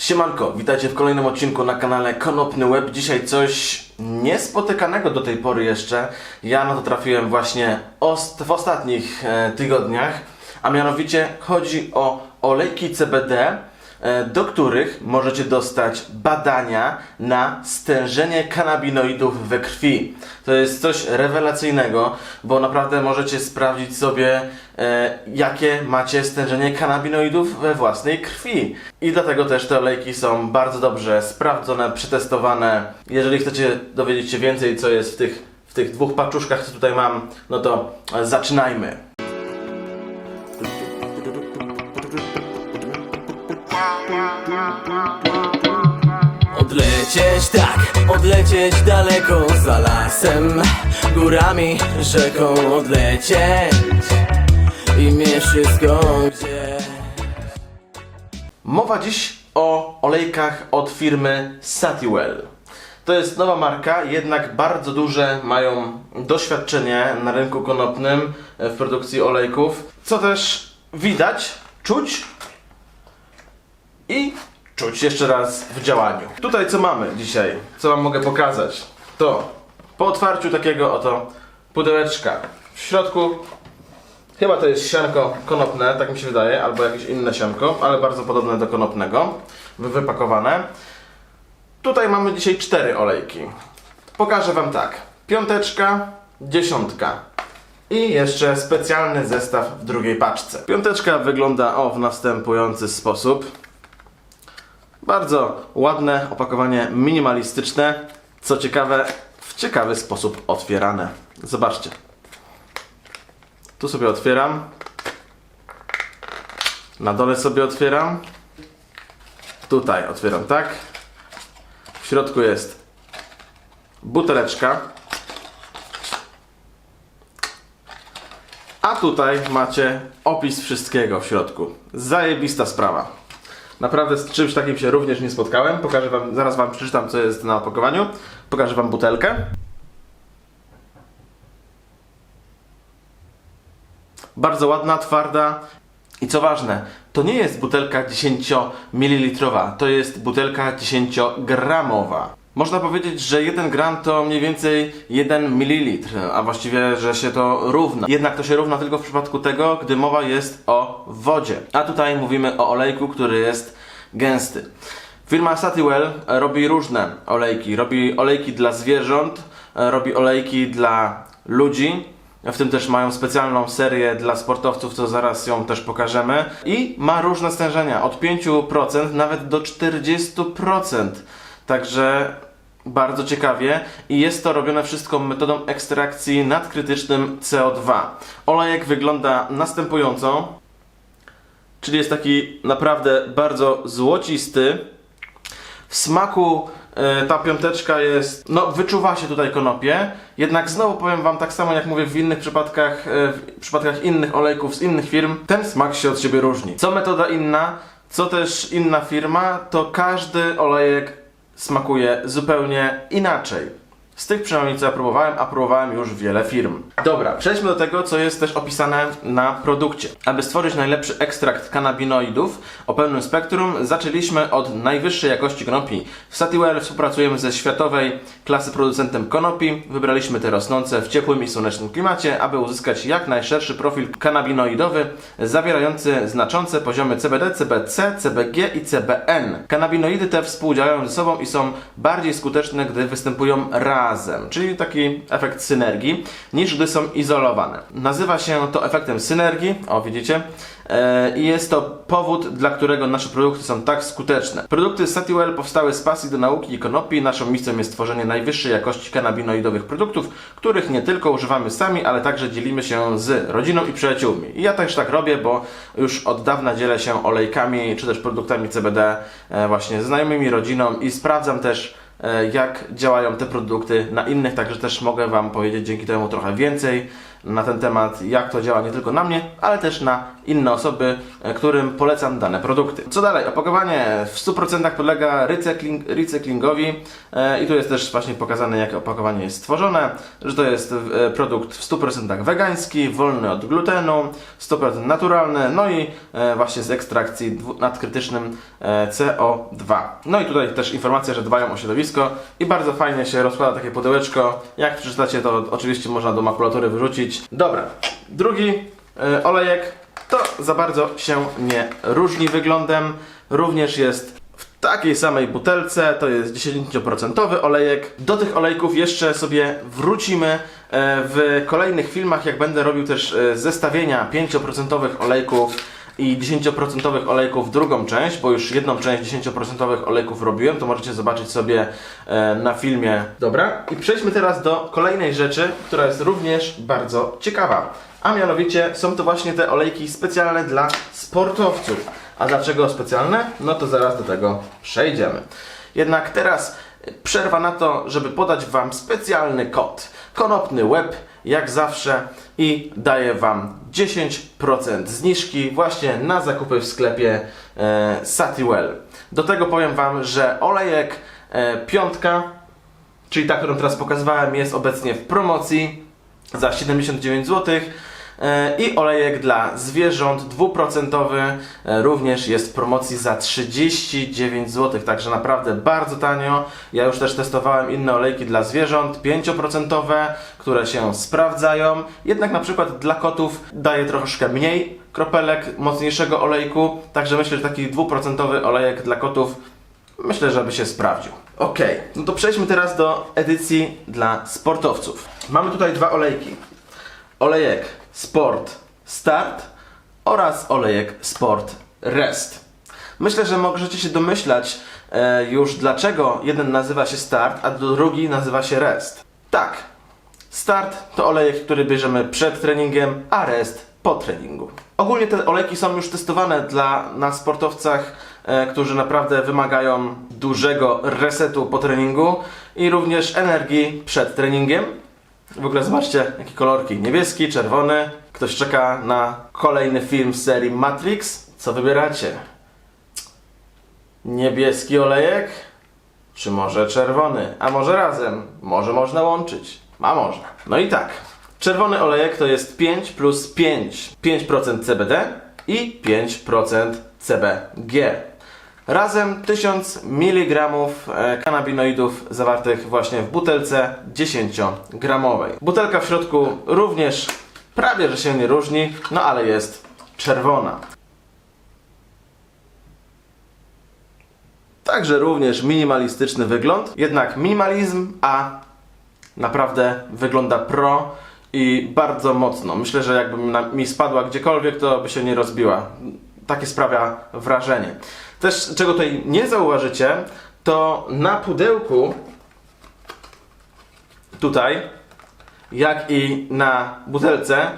Siemanko, witajcie w kolejnym odcinku na kanale Konopny Web. Dzisiaj coś niespotykanego do tej pory jeszcze. Ja na to trafiłem właśnie ost- w ostatnich e, tygodniach, a mianowicie chodzi o olejki CBD, do których możecie dostać badania na stężenie kanabinoidów we krwi. To jest coś rewelacyjnego, bo naprawdę możecie sprawdzić sobie, e, jakie macie stężenie kanabinoidów we własnej krwi. I dlatego też te olejki są bardzo dobrze sprawdzone, przetestowane. Jeżeli chcecie dowiedzieć się więcej, co jest w tych, w tych dwóch paczuszkach, co tutaj mam, no to e, zaczynajmy. Odlecieć tak, odlecieć daleko za lasem, górami, rzeką odlecieć i mieć wszystko gdzieś. Mowa dziś o olejkach od firmy Satiwell. To jest nowa marka, jednak bardzo duże mają doświadczenie na rynku konopnym w produkcji olejków, co też widać, czuć i czuć jeszcze raz w działaniu. Tutaj co mamy dzisiaj, co Wam mogę pokazać, to po otwarciu takiego oto pudełeczka w środku Chyba to jest sianko konopne, tak mi się wydaje, albo jakieś inne sianko, ale bardzo podobne do konopnego, wy- wypakowane. Tutaj mamy dzisiaj cztery olejki. Pokażę Wam tak. Piąteczka, dziesiątka. I jeszcze specjalny zestaw w drugiej paczce. Piąteczka wygląda o w następujący sposób. Bardzo ładne opakowanie minimalistyczne. Co ciekawe, w ciekawy sposób otwierane. Zobaczcie. Tu sobie otwieram. Na dole sobie otwieram. Tutaj otwieram tak. W środku jest buteleczka. A tutaj macie opis wszystkiego w środku. Zajebista sprawa. Naprawdę z czymś takim się również nie spotkałem. Pokażę wam, zaraz wam przeczytam co jest na opakowaniu. Pokażę wam butelkę. Bardzo ładna, twarda. I co ważne, to nie jest butelka 10 ml, to jest butelka 10-gramowa. Można powiedzieć, że 1 gram to mniej więcej 1 ml, a właściwie, że się to równa. Jednak to się równa tylko w przypadku tego, gdy mowa jest o wodzie. A tutaj mówimy o olejku, który jest gęsty. Firma Satiwell robi różne olejki. Robi olejki dla zwierząt, robi olejki dla ludzi. W tym też mają specjalną serię dla sportowców, co zaraz ją też pokażemy. I ma różne stężenia, od 5% nawet do 40%. Także bardzo ciekawie i jest to robione wszystko metodą ekstrakcji nadkrytycznym CO2. Olejek wygląda następująco, czyli jest taki naprawdę bardzo złocisty. W smaku e, ta piąteczka jest, no wyczuwa się tutaj konopie, jednak znowu powiem Wam tak samo jak mówię w innych przypadkach, e, w przypadkach innych olejków z innych firm, ten smak się od siebie różni. Co metoda inna, co też inna firma, to każdy olejek smakuje zupełnie inaczej. Z tych przynajmniej co ja próbowałem, a próbowałem już wiele firm. Dobra, przejdźmy do tego, co jest też opisane na produkcie. Aby stworzyć najlepszy ekstrakt kanabinoidów o pełnym spektrum, zaczęliśmy od najwyższej jakości konopi. W Satiwell współpracujemy ze światowej klasy producentem konopi. Wybraliśmy te rosnące w ciepłym i słonecznym klimacie, aby uzyskać jak najszerszy profil kanabinoidowy, zawierający znaczące poziomy CBD, CBC, CBG i CBN. Kanabinoidy te współdziałają ze sobą i są bardziej skuteczne, gdy występują razem, czyli taki efekt synergii, niż gdy są izolowane. Nazywa się to efektem synergii, o widzicie, E, i jest to powód, dla którego nasze produkty są tak skuteczne. Produkty Satiwell powstały z pasji do nauki i konopi. Naszą misją jest tworzenie najwyższej jakości kanabinoidowych produktów, których nie tylko używamy sami, ale także dzielimy się z rodziną i przyjaciółmi. I ja też tak robię, bo już od dawna dzielę się olejkami czy też produktami CBD e, właśnie z znajomymi, rodziną i sprawdzam też jak działają te produkty na innych, także też mogę Wam powiedzieć dzięki temu trochę więcej na ten temat, jak to działa nie tylko na mnie, ale też na inne osoby, e, którym polecam dane produkty. Co dalej? Opakowanie w 100% podlega recykling, recyklingowi e, i tu jest też właśnie pokazane, jak opakowanie jest stworzone, że to jest e, produkt w 100% wegański, wolny od glutenu, 100% naturalny, no i właśnie z ekstrakcji nadkrytycznym e, CO2. No i tutaj też informacja, że dbają o środowisko i bardzo fajnie się rozkłada takie pudełeczko. Jak przeczytacie, to oczywiście można do makulatury wyrzucić. Dobra, drugi e, olejek to za bardzo się nie różni wyglądem. Również jest w takiej samej butelce, to jest 10% olejek. Do tych olejków jeszcze sobie wrócimy e, w kolejnych filmach, jak będę robił też e, zestawienia 5% olejków i 10% olejków drugą część, bo już jedną część 10% olejków robiłem, to możecie zobaczyć sobie e, na filmie. Dobra, i przejdźmy teraz do kolejnej rzeczy, która jest również bardzo ciekawa. A mianowicie są to właśnie te olejki specjalne dla sportowców. A dlaczego specjalne? No to zaraz do tego przejdziemy. Jednak teraz przerwa na to, żeby podać Wam specjalny kod. Konopny web, jak zawsze, i daję Wam 10% zniżki właśnie na zakupy w sklepie e, Satiwell. Do tego powiem Wam, że olejek e, piątka, czyli ta, którą teraz pokazywałem, jest obecnie w promocji za 79 zł. E, I olejek dla zwierząt dwuprocentowy e, również jest w promocji za 39 zł, także naprawdę bardzo tanio. Ja już też testowałem inne olejki dla zwierząt 5%, które się sprawdzają. Jednak na przykład dla kotów daje troszkę mniej kropelek mocniejszego olejku, także myślę, że taki dwuprocentowy olejek dla kotów myślę, że by się sprawdził. Ok, no to przejdźmy teraz do edycji dla sportowców. Mamy tutaj dwa olejki olejek Sport Start oraz olejek Sport Rest. Myślę, że możecie się domyślać e, już dlaczego jeden nazywa się Start, a drugi nazywa się Rest. Tak, Start to olejek, który bierzemy przed treningiem, a Rest po treningu. Ogólnie te olejki są już testowane dla, na sportowcach, e, którzy naprawdę wymagają dużego resetu po treningu i również energii przed treningiem. W ogóle zobaczcie, jakie kolorki. Niebieski, czerwony. Ktoś czeka na kolejny film z serii Matrix. Co wybieracie? Niebieski olejek? Czy może czerwony? A może razem? Może można łączyć? A można. No i tak. Czerwony olejek to jest 5 plus 5. 5% CBD i 5% CBG. Razem 1000 mg e, kanabinoidów zawartych właśnie w butelce 10-gramowej. Butelka w środku również prawie że się nie różni, no ale jest czerwona. Także również minimalistyczny wygląd, jednak minimalizm, a naprawdę wygląda pro i bardzo mocno. Myślę, że jakby mi spadła gdziekolwiek, to by się nie rozbiła. Takie sprawia wrażenie. Też czego tutaj nie zauważycie, to na pudełku tutaj, jak i na butelce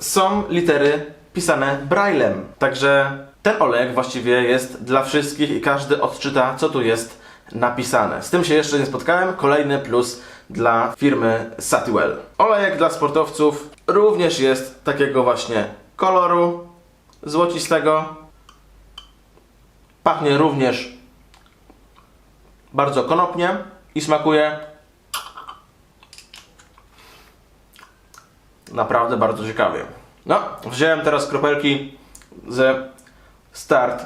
są litery pisane braillem. Także ten olejek właściwie jest dla wszystkich i każdy odczyta, co tu jest napisane. Z tym się jeszcze nie spotkałem. Kolejny plus dla firmy Satiwell. Olejek dla sportowców również jest takiego właśnie koloru złocistego. Pachnie również bardzo konopnie i smakuje naprawdę bardzo ciekawie. No, wziąłem teraz kropelki ze Start,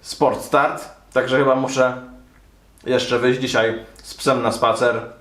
Sport Start, także chyba muszę jeszcze wyjść dzisiaj z psem na spacer,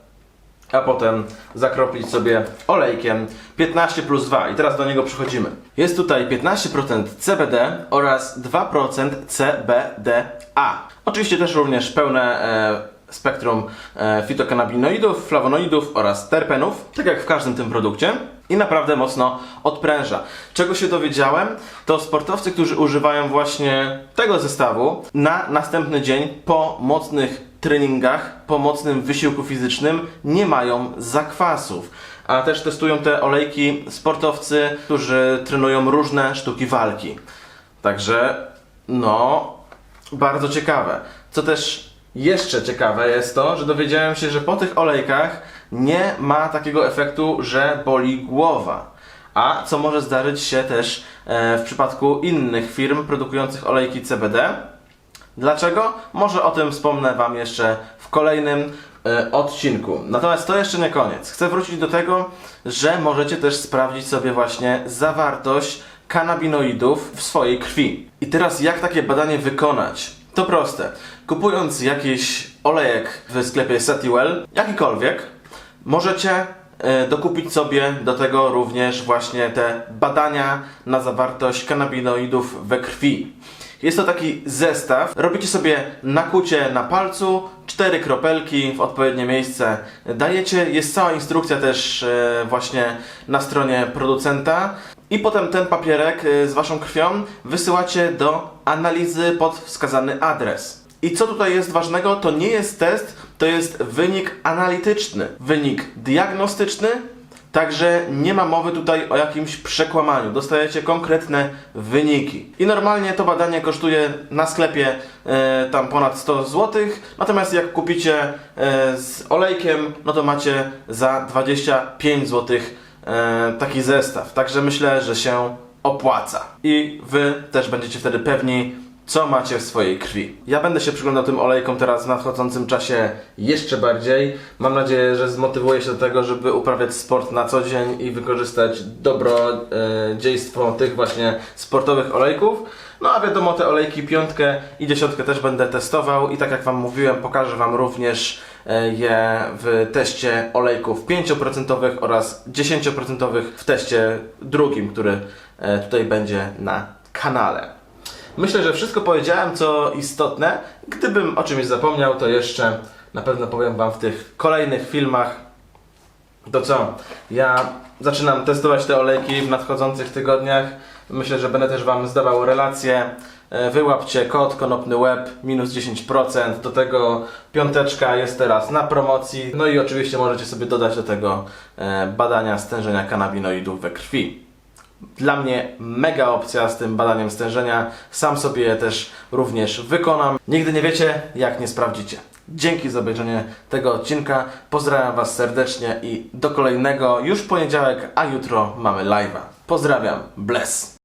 a potem zakroplić sobie olejkiem 15 plus 2 i teraz do niego przechodzimy. Jest tutaj 15% CBD oraz 2% CBDA. Oczywiście też również pełne e, spektrum e, fitokanabinoidów, flawonoidów oraz terpenów, tak jak w każdym tym produkcie. I naprawdę mocno odpręża. Czego się dowiedziałem, to sportowcy, którzy używają właśnie tego zestawu na następny dzień po mocnych treningach, po mocnym wysiłku fizycznym nie mają zakwasów. A też testują te olejki sportowcy, którzy trenują różne sztuki walki. Także, no, bardzo ciekawe. Co też jeszcze ciekawe jest to, że dowiedziałem się, że po tych olejkach nie ma takiego efektu, że boli głowa. a co może zdarzyć się też e, w przypadku innych firm produkujących olejki CBD. Dlaczego? Może o tym wspomnę Wam jeszcze w kolejnym e, odcinku. Natomiast to jeszcze nie koniec. Chcę wrócić do tego, że możecie też sprawdzić sobie właśnie zawartość kanabinoidów w swojej krwi. I teraz jak takie badanie wykonać? To proste. Kupując jakiś olejek w sklepie Satiwell, jakikolwiek, możecie e, dokupić sobie do tego również właśnie te badania na zawartość kanabinoidów we krwi. Jest to taki zestaw. Robicie sobie nakucie na palcu, cztery kropelki w odpowiednie miejsce dajecie. Jest cała instrukcja też e, właśnie na stronie producenta. I potem ten papierek e, z waszą krwią wysyłacie do analizy pod wskazany adres. I co tutaj jest ważnego? To nie jest test, to jest wynik analityczny. Wynik diagnostyczny Także nie ma mowy tutaj o jakimś przekłamaniu. Dostajecie konkretne wyniki. I normalnie to badanie kosztuje na sklepie e, tam ponad 100 zł. Natomiast jak kupicie e, z olejkiem, no to macie za 25 zł e, taki zestaw. Także myślę, że się opłaca. I wy też będziecie wtedy pewni, co macie w swojej krwi. Ja będę się przyglądał tym olejkom teraz w nadchodzącym czasie jeszcze bardziej. Mam nadzieję, że zmotywuję się do tego, żeby uprawiać sport na co dzień i wykorzystać dobrodziejstwo tych właśnie sportowych olejków. No a wiadomo, te olejki piątkę i dziesiątkę też będę testował i tak jak Wam mówiłem, pokażę Wam również e, je w teście olejków 5% oraz 10% w teście drugim, który e, tutaj będzie na kanale. Myślę, że wszystko powiedziałem, co istotne. Gdybym o czymś zapomniał, to jeszcze na pewno powiem Wam w tych kolejnych filmach. To co? Ja zaczynam testować te olejki w nadchodzących tygodniach. Myślę, że będę też Wam zdawał relacje. E, Wyłapcie kod konopny web minus 10%. Do tego piąteczka jest teraz na promocji. No i oczywiście możecie sobie dodać do tego e, badania stężenia kanabinoidów we krwi. Dla mnie mega opcja z tym badaniem stężenia. Sam sobie je też również wykonam. Nigdy nie wiecie, jak nie sprawdzicie. Dzięki za obejrzenie tego odcinka. Pozdrawiam Was serdecznie i do kolejnego już poniedziałek, a jutro mamy live'a. Pozdrawiam, bless.